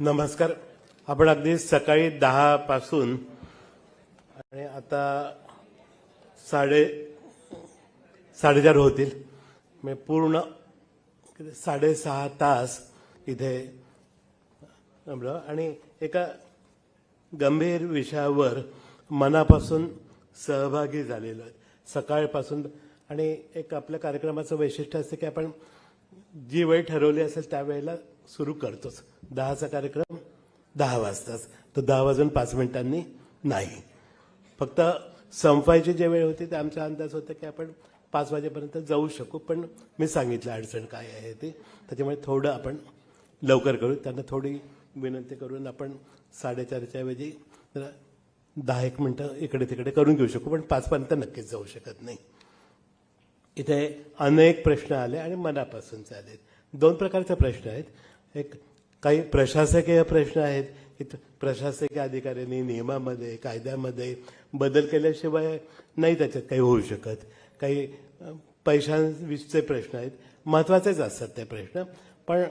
नमस्कार. आपण अगदी सकाळी दहा पासून आणि आता साडे साडेचार होतील. म्हणजे पूर्ण साडेसहा तास इथे थांबलो आणि एका गंभीर विषयावर मनापासून सहभागी झालेलो. आहे सकाळपासून आणि एक आपल्या कार्यक्रमाचं वैशिष्ट्य असतं की आपण जी वेळ ठरवली असेल त्यावेळेला सुरू करतोच. दहाचा कार्यक्रम दहा वाजताच. तर दहा वाजून पाच मिनिटांनी नाही. फक्त संपायची जे वेळ होती ते आमचा अंदाज होता की आपण पाच वाजेपर्यंत जाऊ शकू पण मी सांगितलं अडचण काय आहे ते. त्याच्यामुळे थोडं आपण लवकर करू. त्यांना थोडी विनंती करून आपण साडेचारच्या ऐवजी दहा एक मिनटं इकडे तिकडे करून घेऊ शकू पण पाचपर्यंत नक्कीच जाऊ शकत नाही. इथे अनेक प्रश्न आले आणि मनापासूनचे आले दोन प्रकारचे प्रश्न आहेत. एक काही प्रशासकीय प्रश्न आहेत की प्रशासकीय अधिकाऱ्यांनी नियमामध्ये कायद्यामध्ये बदल केल्याशिवाय नाही त्याच्यात काही होऊ शकत. काही अ, पैशांविषयीचे प्रश्न आहेत. महत्वाचेच असतात ते प्रश्न. पण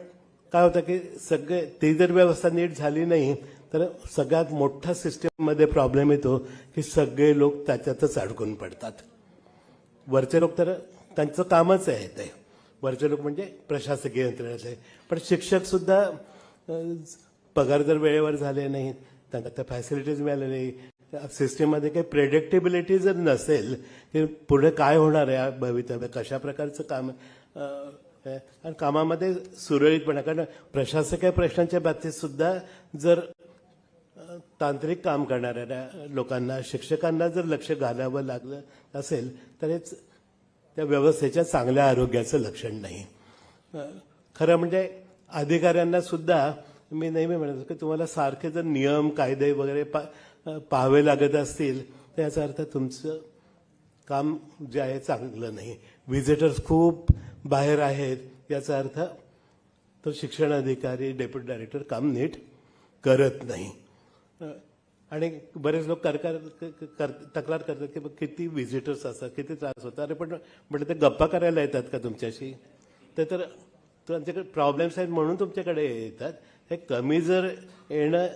काय होतं की सगळे ती जर व्यवस्था नीट झाली नाही तर सगळ्यात मोठा सिस्टीममध्ये प्रॉब्लेम येतो की सगळे लोक त्याच्यातच अडकून पडतात. वरचे लोक तर त्यांचं कामच आहे ते. वरचे लोक म्हणजे प्रशासकीय यंत्रणेतले पण शिक्षकसुद्धा पगार जर वेळेवर झाले नाहीत त्यांना त्या फॅसिलिटीज मिळाल्या नाही सिस्टीममध्ये काही प्रेडिक्टेबिलिटी जर नसेल की पुढे काय होणार आहे भवितव्य कशा प्रकारचं काम आणि कामामध्ये सुरळीतपणा कारण प्रशासकीय प्रश्नांच्या बाबतीत सुद्धा जर तांत्रिक काम करणाऱ्या लोकांना शिक्षकांना जर लक्ष घालावं लागलं असेल तर हेच त्या व्यवस्थेच्या चांगल्या आरोग्याचं लक्षण नाही. खरं म्हणजे अधिकाऱ्यांना सुद्धा मी नेहमी म्हणत की तुम्हाला सारखे जर नियम कायदे वगैरे पा पाहावे लागत असतील तर याचा अर्थ तुमचं काम जे आहे चांगलं नाही. व्हिजिटर्स खूप बाहेर आहेत याचा अर्थ तो शिक्षण अधिकारी डेप्युटी डायरेक्टर काम नीट करत नाही. आणि बरेच लोक करकार कर तक्रार करतात की बघ किती व्हिजिटर्स असतात किती त्रास होतात अरे पण म्हटलं ते गप्पा करायला येतात का तुमच्याशी? ते तर तुमच्याकडे प्रॉब्लेम्स आहेत म्हणून तुमच्याकडे येतात. हे कमी जर येणं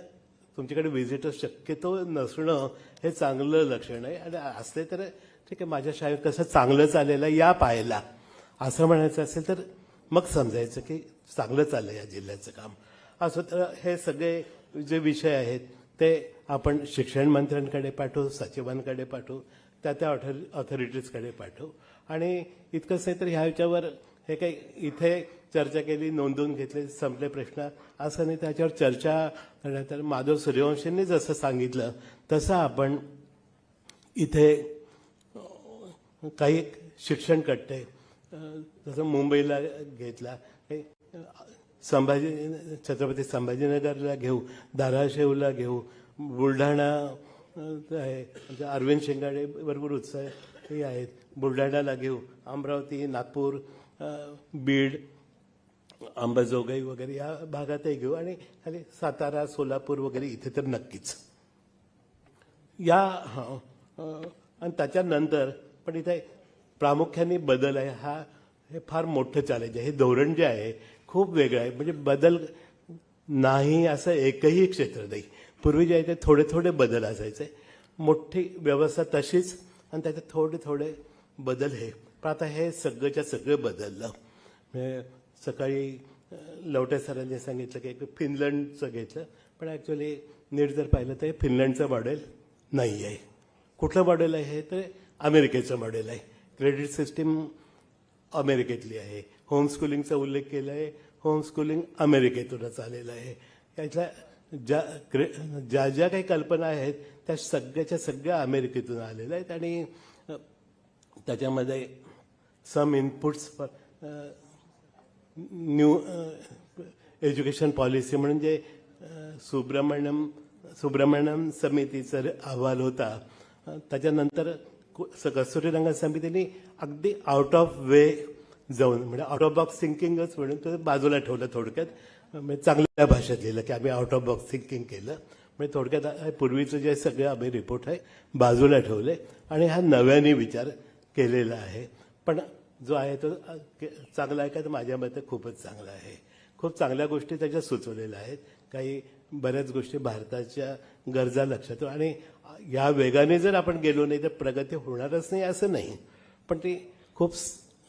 तुमच्याकडे व्हिजिटर्स शक्यतो नसणं हे चांगलं लक्षण आहे. आणि असले तर ठीक आहे माझ्या शाळेत कसं चांगलं चाललेलं आहे या पाहायला. असं म्हणायचं असेल तर मग समजायचं की चांगलं चाललं या जिल्ह्याचं काम. असं तर हे सगळे जे विषय आहेत ते आपण शिक्षण मंत्र्यांकडे पाठवू सचिवांकडे पाठवू त्या त्या ऑथॉरिटीजकडे पाठवू. आणि इतकंच नाही तर ह्या ह्याच्यावर हे काही इथे चर्चा केली नोंदवून घेतले संपले प्रश्न. असं नाही त्याच्यावर चर्चा करण्यात माधव सूर्यवंशींनी जसं सांगितलं तसं आपण इथे काही शिक्षण कट्टे जसं मुंबईला घेतला. संभाजी छत्रपती संभाजीनगरला घेऊ धाराशिवला घेऊ बुलढाणा आहे म्हणजे अरविंद शिंगाडे भरपूर उत्साह हे आहेत. बुलढाण्याला घेऊ अमरावती नागपूर बीड अंबाजोगाई वगैरे या भागातही घेऊ आणि खाली सातारा सोलापूर वगैरे इथे तर नक्कीच. या आणि त्याच्यानंतर पण इथे प्रामुख्याने बदल आहे. हा हे फार मोठं चॅलेंज आहे. हे धोरण जे आहे खूप वेगळं आहे. म्हणजे बदल नाही असं एकही क्षेत्र नाही. पूर्वी जे आहे ते थोडे थोडे बदल असायचे. मोठी व्यवस्था तशीच आणि त्याच्यात थोडे थोडे बदल हे. पण आता हे सगळंच्या सगळं बदललं. म्हणजे सकाळी लवटे सरांनी सांगितलं की एक फिनलंडचं घेतलं. पण ॲक्च्युली नीट जर पाहिलं तर हे फिनलंडचं मॉडेल नाही आहे कुठलं मॉडेल आहे? हे तर अमेरिकेचं मॉडेल आहे. क्रेडिट सिस्टीम अमेरिकेतली आहे. होम स्कूलिंगचा उल्लेख केला आहे होम स्कूलिंग अमेरिकेतूनच आलेलं आहे. याच्या ज्या क्रे ज्या ज्या काही कल्पना आहेत त्या सगळ्याच्या सगळ्या अमेरिकेतून आलेल्या आहेत. आणि त्याच्यामध्ये some inputs new education policy म्हणून जे सुब्रमण्यम सुब्रमण्यम समितीचा अहवाल होता त्याच्यानंतर कु- रंग समितीने अगदी आउट ऑफ वे जाऊन म्हणजे आउट ऑफ बॉक्स थिंकिंगच म्हणून ते बाजूला ठेवलं थोडक्यात. म्हणजे चांगल्या भाषेत लिहिलं की आम्ही आउट ऑफ बॉक्स थिंकिंग केलं. म्हणजे थोडक्यात पूर्वीचं जे सगळे आम्ही रिपोर्ट आहे बाजूला ठेवले. आणि हा नव्याने विचार केलेला आहे. पण जो आहे तो चांगला आहे का? तर माझ्या मते खूपच चांगला आहे. खूप चांगल्या गोष्टी त्याच्यात सुचवलेल्या आहेत. काही बऱ्याच गोष्टी भारताच्या गरजा लक्षात आणि या वेगाने जर आपण गेलो नाही तर प्रगती होणारच नाही असं नाही. पण ती खूप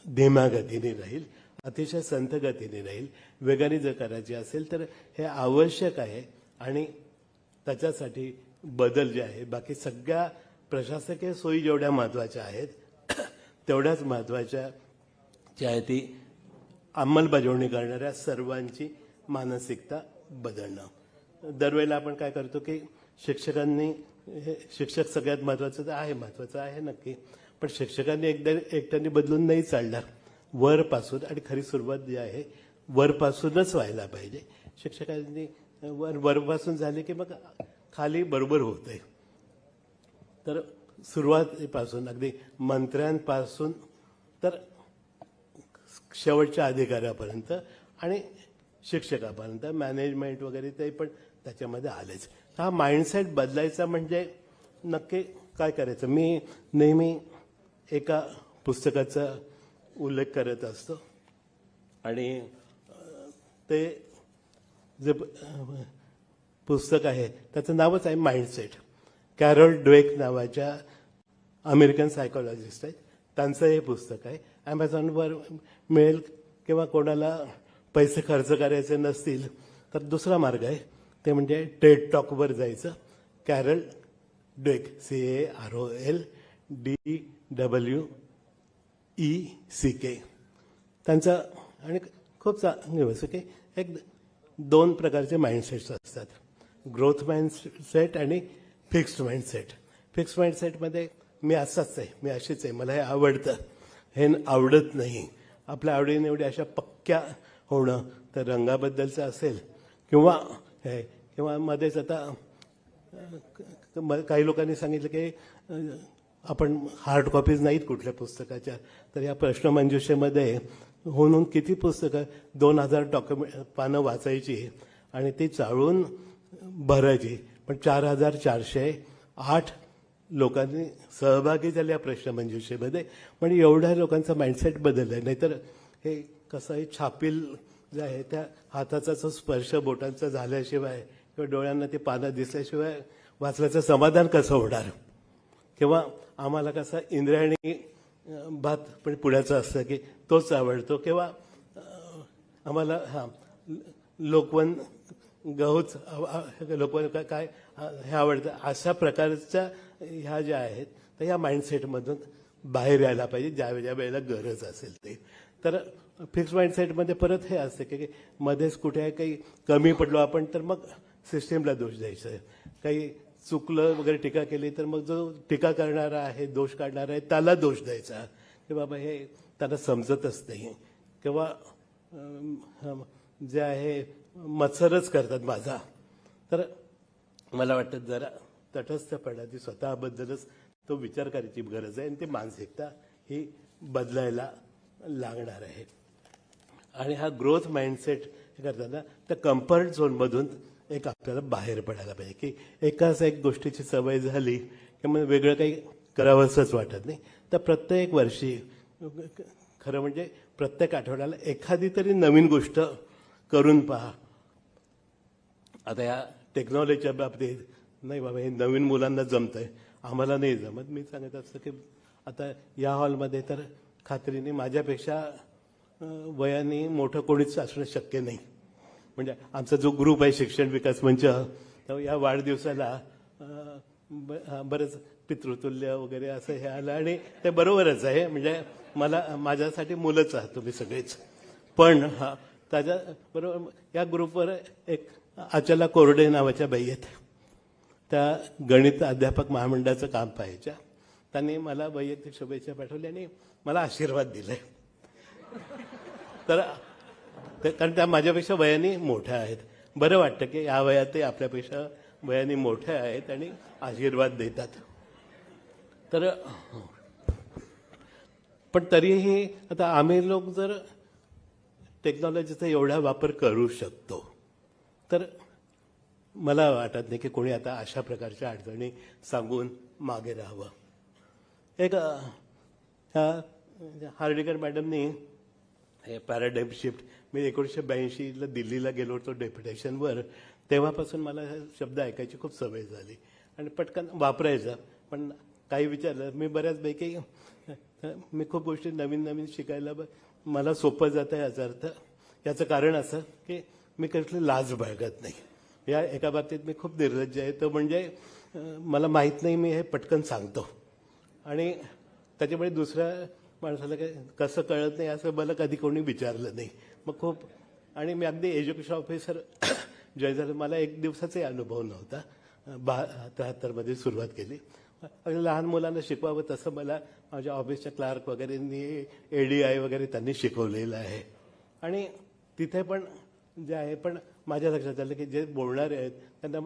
धीमा गतीने राहील. अतिशय संथ गतीने राहील. वेगाने जर करायची असेल तर हे आवश्यक आहे. आणि त्याच्यासाठी बदल जे आहे बाकी सगळ्या प्रशासकीय सोयी जेवढ्या महत्त्वाच्या आहेत तेवढ्याच महत्त्वाच्या ज्या आहे ती अंमलबजावणी करणाऱ्या सर्वांची मानसिकता बदलणं. दरवेळेला आपण काय करतो की शिक्षकांनी हे शिक्षक सगळ्यात महत्वाचं तर आहे महत्वाचं आहे नक्की पण शिक्षकांनी एकदा एकट्याने बदलून नाही चालणार. वरपासून आणि खरी सुरुवात जी आहे वरपासूनच व्हायला पाहिजे. शिक्षकांनी वर वरपासून झाले की मग खाली बरोबर होतंय. तर सुरुवातीपासून अगदी मंत्र्यांपासून तर शेवटच्या अधिकाऱ्यापर्यंत आणि शिक्षकापर्यंत मॅनेजमेंट वगैरे ते पण त्याच्यामध्ये आलेच. हा माइंडसेट बदलायचा म्हणजे नक्की काय करायचं? मी नेहमी एका पुस्तकाचा उल्लेख करत असतो. आणि ते जे पुस्तक आहे त्याचं नावच आहे माइंडसेट कॅरोल ड्वेक नावाच्या अमेरिकन सायकोलॉजिस्ट आहेत त्यांचं हे पुस्तक आहे. ॲमेझॉनवर मिळेल किंवा कोणाला पैसे खर्च करायचे नसतील तर दुसरा मार्ग आहे. ते म्हणजे टेड टॉकवर जायचं. Carol Dweck C A R O L D W E C K त्यांचा आणि खूप चांगली वस्तू की एक दोन प्रकारचे माइंडसेट्स असतात. ग्रोथ माइंडसेट आणि फिक्स्ड माइंडसेट फिक्स्ड माइंडसेटमध्ये मी असाच आहे मी अशीच आहे मला हे आवडतं. हे आवडत नाही. आपल्या आवडीनिवडी अशा पक्क्या होणं तर रंगाबद्दलचं असेल किंवा हे किंवा मध्येच आता काही लोकांनी सांगितलं की आपण हार्ड कॉपीज नाहीत कुठल्या पुस्तकाच्या. तर या प्रश्नमंजुषेमध्ये होऊन किती पुस्तकं दोन हजार डॉक्युमेंट पानं वाचायची आणि ती चाळून भरायची. पण चार हजार चारशे आठ लोकांनी सहभागी झाल्या प्रश्नमंजुषेमध्ये म्हणजे एवढ्या लोकांचा माइंडसेट बदललाय नाहीतर हे कसं आहे छापील जे आहे त्या हाताचा जो स्पर्श बोटांचा झाल्याशिवाय किंवा डोळ्यांना ते पानं दिसल्याशिवाय वाचल्याचं समाधान कसं होणार? किंवा आम्हाला कसं इंद्रायणी भात पण पुण्याचा असतं की तोच आवडतो. किंवा आम्हाला हां लोकवन गहूच लोकवन काय हे आवडतं अशा प्रकारच्या ह्या ज्या आहेत तर ह्या माइंडसेटमधून बाहेर यायला पाहिजे ज्या ज्या वेळेला गरज असेल ते. तर फिक्स माइंडसेटमध्ये परत हे असते की मध्येच कुठे काही कमी पडलो आपण तर मग सिस्टीमला दोष द्यायचा. आहे काही चुकलं वगैरे टीका केली तर मग जो टीका करणारा आहे दोष काढणारा आहे त्याला दोष द्यायचा. की बाबा हे त्यांना समजतच नाही. किंवा जे आहे मत्सरच करतात माझा. तर मला वाटतं जरा तटस्थपणाची स्वतःबद्दलच तो विचार करायची गरज आहे आणि ती मानसिकता ही बदलायला लागणार आहे. आणि हा ग्रोथ माइंडसेट हे करताना त्या कम्फर्ट झोनमधून एक आपल्याला बाहेर पडायला पाहिजे की एकाच एक गोष्टीची सवय झाली की मग वेगळं काही करावंसंच वाटत नाही. तर प्रत्येक वर्षी खरं म्हणजे प्रत्येक आठवड्याला एखादी तरी नवीन गोष्ट करून पहा. आता या टेक्नॉलॉजीच्या बाबतीत नाही बाबा हे नवीन मुलांना जमत आहे आम्हाला नाही जमत. मी सांगत असतं की आता या हॉलमध्ये तर खात्रीने माझ्यापेक्षा वयाने मोठं कोणीच असणं शक्य नाही. म्हणजे आमचा जो ग्रुप आहे शिक्षण विकास मंच तर या वाढदिवसाला ब- बरंच पितृतुल्य वगैरे असं हे आलं आणि ते बरोबरच आहे. म्हणजे मला माझ्यासाठी मुलंच आहात तुम्ही सगळेच. पण त्याच्या बरोबर या ग्रुपवर एक अचला कोरडे नावाच्या बाई आहेत. त्या गणित अध्यापक महामंडळाचं काम पाहायच्या. त्यांनी मला वैयक्तिक शुभेच्छा पाठवल्या आणि मला आशीर्वाद दिले तर ते- कारण त्या माझ्यापेक्षा वयाने मोठ्या आहेत. बरं वाटतं की या वयात ते आपल्यापेक्षा वयाने मोठ्या आहेत आणि आशीर्वाद देतात. तर पण तरीही आता आम्ही लोक जर टेक्नॉलॉजीचा एवढा वापर करू शकतो तर मला वाटत नाही की कोणी आता अशा प्रकारच्या अडचणी सांगून मागे राहावं. एक हार्डेकर हार्डिकर मॅडमनी हे पॅराडाईम शिफ्ट मी एकोणीसशे ब्याऐंशीला दिल्लीला गेलो होतो डेप्युटेशनवर तेव्हापासून मला शब्द ऐकायची खूप सवय झाली. आणि पटकन वापरायचा पण काही विचारलं मी बऱ्याचपैकी मी खूप गोष्टी नवीन नवीन शिकायला ब- मला सोपं जातं याचा अर्थ याचं कारण असं की मी कसली लाज बाळगत नाही. या एका बाबतीत मी खूप निर्लज्ज आहे. तो म्हणजे मला माहीत नाही मी हे पटकन सांगतो. आणि त्याच्यामुळे दुसऱ्या माणसाला काय कसं कळत नाही असं मला कधी कोणी विचारलं नाही. मग खूप आणि मी अगदी एज्युकेशन ऑफिसर जॉईन झालं. मला एक दिवसाचाही अनुभव नव्हता. बा त्र्याहत्तरमध्ये सुरुवात केली. अगदी लहान मुलांना शिकवावं तसं मला माझ्या ऑफिसच्या क्लार्क वगैरेंनी ए डी आय वगैरे त्यांनी शिकवलेलं आहे. आणि तिथे पण जे आहे पण माझ्या लक्षात आलं की जे बोलणारे आहेत त्यांना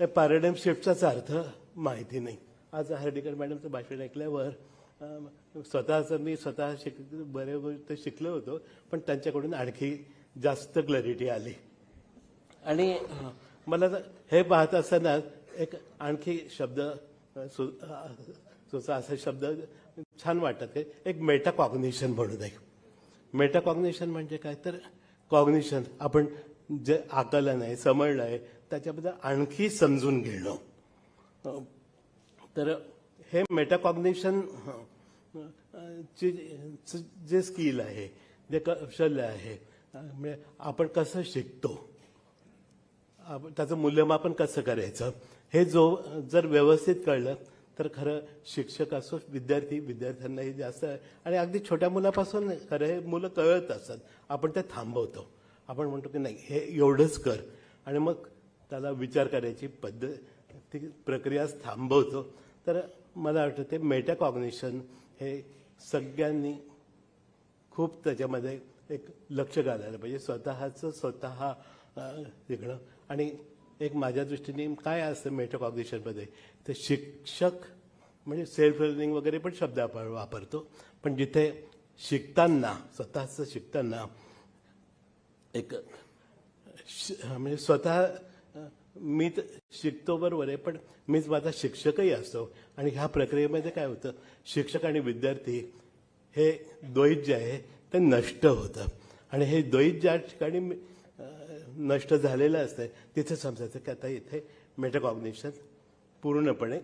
त्या पॅराडाईम शिफ्टचाच अर्थ माहिती नाही. आज हर्डीकर मॅडमचं भाषण ऐकल्यावर स्वतःचं मी स्वतः शिक बरे तर शिकलो होतो पण त्यांच्याकडून आणखी जास्त क्लॅरिटी आली. आणि मला हे पाहत असताना एक आणखी शब्द सु सुचा असा शब्द छान वाटत एक मेटाकॉग्नेशन म्हणून आहे मेटाकॉग्नेशन म्हणजे काय? तर कॉग्निशन आपण जे आकलन आहे समळलं आहे त्याच्याबद्दल आणखी समजून घेणं. तर हे मेटाकॉग्निशन ची जे स्किल आहे जे कौशल्य आहे म्हणजे आपण कसं शिकतो त्याचं मूल्यमापन कसं करायचं हे जो जर व्यवस्थित कळलं तर खरं शिक्षक असो विद्यार्थी विद्यार्थ्यांनाही जास्त आणि अगदी छोट्या मुलापासून खरं हे मुलं कळत असतात. आपण ते थांबवतो. आपण म्हणतो की नाही हे एवढंच कर. आणि मग त्याला विचार करायची पद्धत ती प्रक्रिया थांबवतो. तर मला वाटतं ते मेटाकॉग्निशन हे सगळ्यांनी खूप त्याच्यामध्ये एक लक्ष घालायला पाहिजे. स्वतःचं स्वतः अं, शिकणं आणि एक माझ्या दृष्टीने काय असतं मेटोकॉग्निशनमध्ये तर ते शिक्षक म्हणजे सेल्फ लर्निंग वगैरे पण शब्द आपण वापरतो. पण जिथे शिकताना स्वतःचं शिकताना एक श- म्हणजे स्वतः मी तर शिकतो बरोबर आहे पण मीच माझा शिक्षकही असतो. आणि ह्या प्रक्रियेमध्ये काय होतं? शिक्षक आणि विद्यार्थी हे द्वैत जे आहे ते नष्ट होतं. आणि हे द्वैत ज्या ठिकाणी मी- नष्ट झालेलं असतं तिथे समजायचं की आता इथे मेटाकॉग्नेशन पूर्णपणे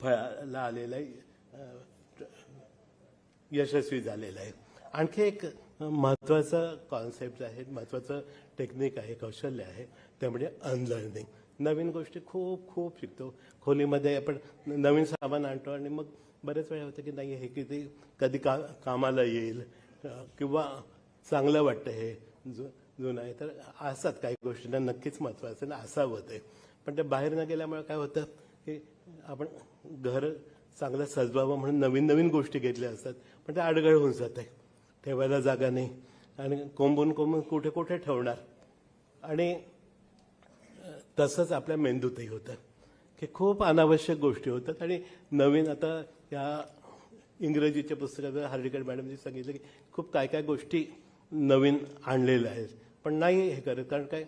फळाला आलेलं आहे यशस्वी झालेलं आहे. आणखी एक महत्वाचं कॉन्सेप्ट आहे महत्वाचं टेक्निक आहे कौशल्य आहे ते म्हणजे अनलर्निंग नवीन गोष्टी खूप खूप शिकतो. खोलीमध्ये आपण नवीन सामान आणतो आणि मग बरेच वेळा होतं की नाही हे किती कधी का कामाला येईल किंवा चांगलं वाटतं हे. जुनं आहे तर असतात काही गोष्टींना नक्कीच महत्त्व असेल असावं ते. पण ते बाहेर न गेल्यामुळे काय होतं की आपण घर चांगलं सजवावं म्हणून नवीन नवीन गोष्टी घेतल्या असतात पण ते अडगळ होऊन जात. आहे ठेवायला जागा नाही आणि कोंबून कोंबून कुठे कुठे ठेवणार? आणि तसंच आपल्या मेंदूतही होतं की खूप अनावश्यक गोष्टी होतात. आणि नवीन आता या इंग्रजीच्या पुस्तकात हार्डिकर मॅडमनी सांगितलं की खूप काय काय गोष्टी नवीन आणलेल्या आहेत. पण नाही हे करत कारण काय?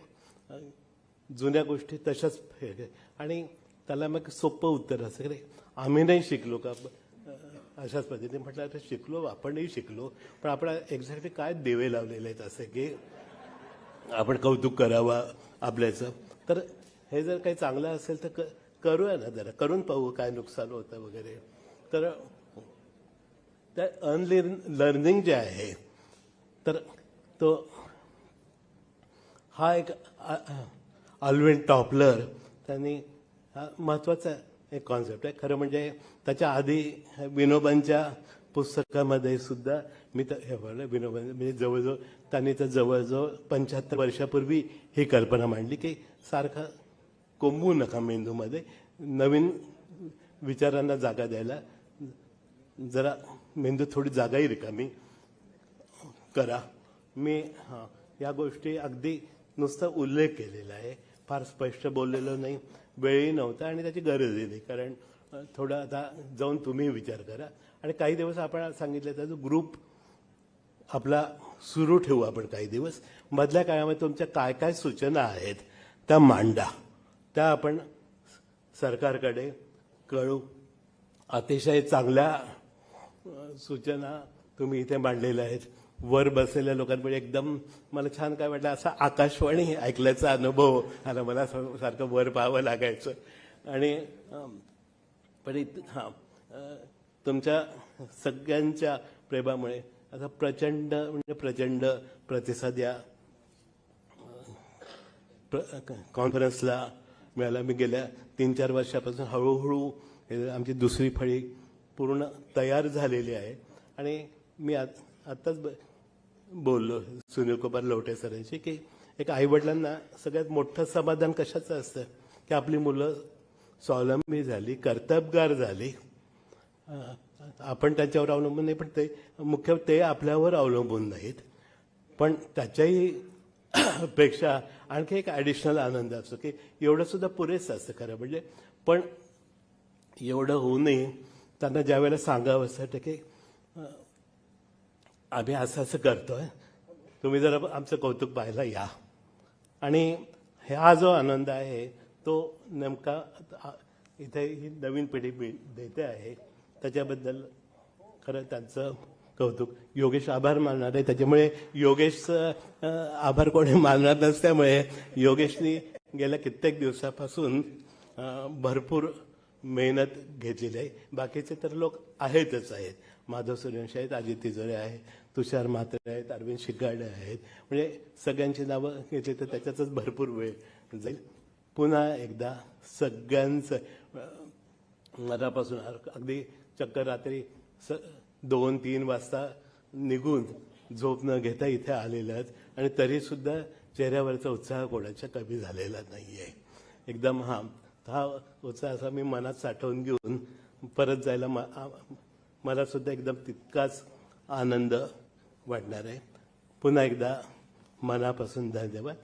जुन्या गोष्टी तशाच हे आणि त्याला मग सोपं उत्तर असं की रे आम्ही नाही शिकलो का? अशाच पद्धतीने म्हटलं आता शिकलो आपणही शिकलो पण आपण एक्झॅक्टली काय देवे लावलेले आहेत असे की आपण कौतुक करावा आपल्याचं? तर हे जर काही चांगलं असेल तर क- करूया ना जरा. करून पाहू काय नुकसान होतं वगैरे. तर त्या अनलिर्न लर्निंग जे आहे तर तो हा एक अल्विन टॉपलर त्यांनी हा महत्त्वाचा एक कॉन्सेप्ट आहे. खरं म्हणजे त्याच्या आधी विनोबांच्या पुस्तकामध्ये सुद्धा मी तर हे बोललं विनोबा म्हणजे जवळजवळ त्यांनी तर जवळजवळ पंच्याहत्तर वर्षापूर्वी ही कल्पना मांडली की सारखं कोंबू नका मेंदूमध्ये. नवीन विचारांना जागा द्यायला जरा मेंदू थोडी जागाही रिकामी करा. मी हां या गोष्टी अगदी नुसता उल्लेख केलेला आहे. फार स्पष्ट बोललेलं नाही. वेळही नव्हता आणि त्याची गरजही नाही. कारण थोडं आता जाऊन तुम्ही विचार करा. आणि काही दिवस आपण सांगितलं त्याचा ग्रुप आपला सुरू ठेवू आपण काही दिवस. मधल्या काळामध्ये तुमच्या काय काय सूचना आहेत त्या मांडा. त्या आपण सरकारकडे कळू. अतिशय चांगल्या सूचना तुम्ही इथे मांडलेल्या आहेत. वर बसलेल्या लोकांमुळे एकदम मला छान काय वाटलं असा आकाशवाणी ऐकल्याचा अनुभव आला मला स- सारखं वर पाहावं लागायचं. आणि पण इत हां तुमच्या सगळ्यांच्या प्रेमामुळे असा प्रचंड म्हणजे प्रचंड प्रतिसाद या प्र- कॉन्फरन्सला मिळाला. मी गेल्या तीन चार वर्षापासून हळूहळू आमची दुसरी फळी पूर्ण तयार झालेली आहे. आणि मी आत आत्ताच ब- बोललो सुनील कुमार लवटे सरांशी की एक आईवडिलांना सगळ्यात मोठं समाधान कशाचं असतं? की आपली मुलं स्वावलंबी झाली कर्तबगार झाली. आपण त्यांच्यावर अवलंबून नाही पण ते मुख्य ते आपल्यावर अवलंबून नाहीत. पण त्याच्याही पेक्षा आणखी एक ॲडिशनल आनंद असतो की एवढं सुद्धा पुरेसं असतं खरं म्हणजे. पण एवढं होऊनही त्यांना ज्या वेळेला सांगावं असं वाटतं की आम्ही असं असं करतोय. तुम्ही जरा आमचं कौतुक पाहायला या. आणि हा जो आनंद आहे तो नेमका इथे ही नवीन पिढी देते आहे. त्याच्याबद्दल खरं त्यांचं कौतुक. योगेश आभार मानणार आहे. त्याच्यामुळे योगेशचं आभार कोणी मानणार नसल्यामुळे योगेशनी गेल्या कित्येक दिवसापासून भरपूर मेहनत घेतलेली आहे. बाकीचे तर लोक आहेतच आहेत. माधव सूर्यवंशी आहेत अजित तिजोरे आहेत तुषार म्हात्रे आहेत अरविंद शिगाडे आहेत. म्हणजे सगळ्यांची नावं घेतली तर त्याच्यातच भरपूर वेळ जाईल. पुन्हा एकदा सगळ्यांचं मनापासून अगदी चक्क रात्री स दोन तीन वाजता निघून झोप न घेता इथे आलेले आहेत आणि तरीसुद्धा चेहऱ्यावरचा उत्साह कोणाच्या कमी झालेला नाही आहे एकदम हा हा उत्साह असा मी मनात साठवून घेऊन परत जायला म- मला सुद्धा एकदम तितकाच आनंद वाढणार आहे. पुन्हा एकदा मनापासून धन्यवाद.